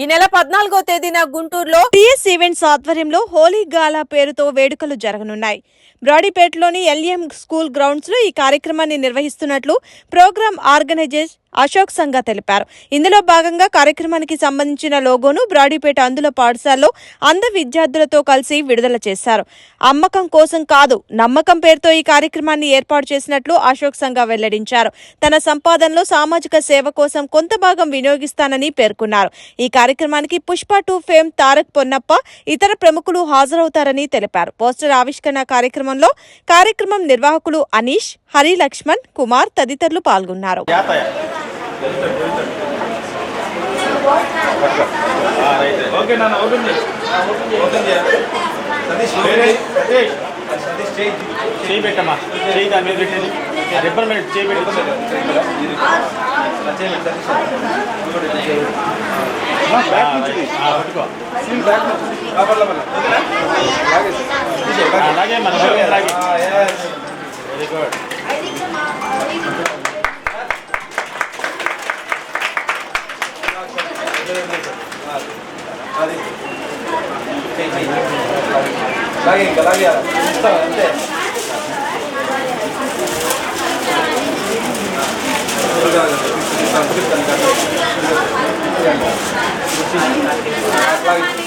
ఈ నెల పద్నాలుగో తేదీన గుంటూరులో పిఎస్ ఈవెంట్స్ ఆధ్వర్యంలో హోలీ గాలా పేరుతో వేడుకలు జరగనున్నాయి. బ్రాడీపేటలోని ఎల్ఎం స్కూల్ గ్రౌండ్స్లో ఈ కార్యక్రమాన్ని నిర్వహిస్తున్నట్లు ప్రోగ్రామ్ ఆర్గనైజర్ అశోక్ సంఘ తెలిపారు. ఇందులో భాగంగా కార్యక్రమానికి సంబంధించిన లోగోను బ్రాడీపేట అందుల పాఠశాలలో అంధ విద్యార్థులతో కలిసి విడుదల చేశారు. అమ్మకం కోసం కాదు నమ్మకం పేరుతో ఈ కార్యక్రమాన్ని ఏర్పాటు చేసినట్లు అశోక్ సంఘ వెల్లడించారు. తన సంపాదనలో సామాజిక సేవ కోసం కొంత భాగం వినియోగిస్తానని పేర్కొన్నారు. ఈ కార్యక్రమానికి పుష్ప టూ ఫేమ్ తారక్ పొన్నప్ప ఇతర ప్రముఖులు హాజరవుతారని తెలిపారు. పోస్టర్ ఆవిష్కరణ కార్యక్రమంలో కార్యక్రమం నిర్వాహకులు అనీష్ హరి లక్ష్మణ్ కుమార్ తదితరులు పాల్గొన్నారు. ఓకే నాన్న ఓపెన్ చేయి. ఓపెన్ చేయాలి సతీష్ సతీష్. సతీష్ చేయి చేయి పెట్టమ్మా. చేయి దాని మీద పెట్టండి. రిబ్బన్ చేయి పెట్టి. చేయి పట్టుకో. బ్యాక్ నుంచి. అలాగే మన అలాగే. వెరీ గుడ్ అది చేయి, చేయి. లాగే ఇంకా లాగే ఇస్తావా? అంతే లాగే.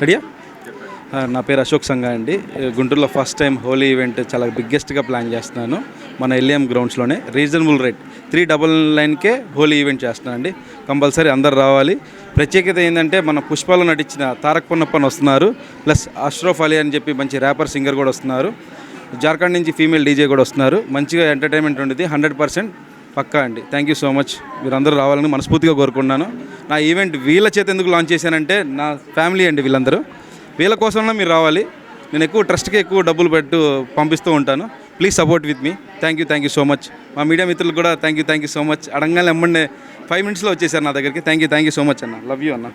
రెడీయా uh, నా పేరు అశోక్ సంఘ అండి. గుంటూరులో ఫస్ట్ టైం హోలీ ఈవెంట్ చాలా బిగ్గెస్ట్గా ప్లాన్ చేస్తున్నాను. మన ఎల్ఎం గ్రౌండ్స్లోనే రీజనబుల్ రేట్ త్రీ డబల్ నైన్కే హోలీ ఈవెంట్ చేస్తున్నాను అండి కంపల్సరీ అందరు రావాలి. ప్రత్యేకత ఏంటంటే మన పుష్పాలు నటించిన తారక్ పొన్నప్పన్ వస్తున్నారు. ప్లస్ అష్రఫ్ అలీ అని చెప్పి మంచి ర్యాపర్ సింగర్ కూడా వస్తున్నారు. జార్ఖండ్ నుంచి ఫీమేల్ డీజే కూడా వస్తున్నారు. మంచిగా ఎంటర్టైన్మెంట్ ఉంటుంది హండ్రెడ్ పర్సెంట్ పక్కా అండి. థ్యాంక్ యూ సో మచ్ మీరందరూ రావాలని మనస్ఫూర్తిగా కోరుకుంటున్నాను. నా ఈవెంట్ వీళ్ళ చేత ఎందుకు లాంచ్ చేశానంటే నా ఫ్యామిలీ అండి వీళ్ళందరూ. వీళ్ళ కోసమైనా మీరు రావాలి. నేను ఎక్కువ ట్రస్ట్కి ఎక్కువ డబ్బులు పెట్టు పంపిస్తూ ఉంటాను. Please support with me thank you thank you so much మా మీడియా మిత్రులు కూడా thank you thank you so much అడగానే ఎమ్మండే ఫైవ్ మినిట్స్లో వచ్చేసారు నా దగ్గరికి. Thank you thank you so much అన్న. లవ్ యూ అన్న.